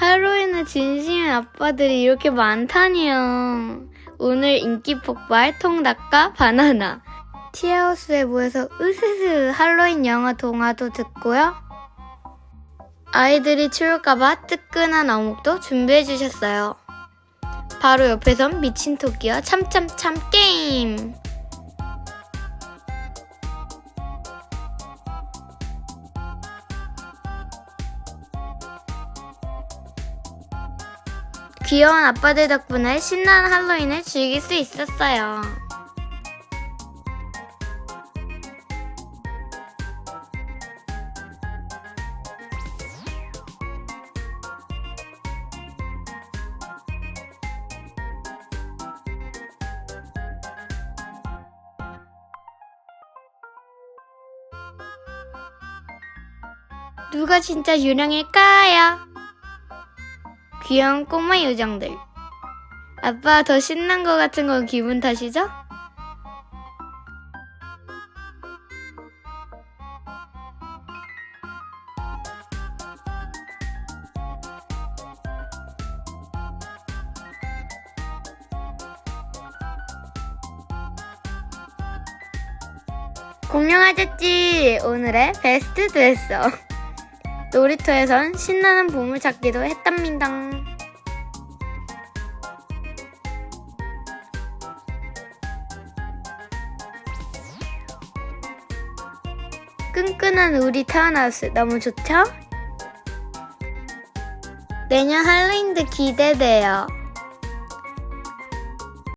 할로윈은 진심인 아빠들이 이렇게 많다니요. 오늘 인기 폭발 통닭과 바나나. 티하우스에 모여서 으스스 할로윈 영화 동화도 듣고요. 아이들이 추울까봐 뜨끈한 어묵도 준비해 주셨어요. 바로 옆에선 미친 토끼와 참참참 게임. 귀여운 아빠들 덕분에 신나는 할로윈을 즐길 수 있었어요. 누가 진짜 유령일까요? 귀여운 꼬마 요정들. 아빠가 더 신난 것 같은 건 기분 탓이죠? 공룡 아저씨 오늘의 베스트 됐어. 놀이터에선 신나는 보물찾기도 했답니다. 끈끈한 우리 타운하우스 너무 좋죠? 내년 할로윈도 기대돼요.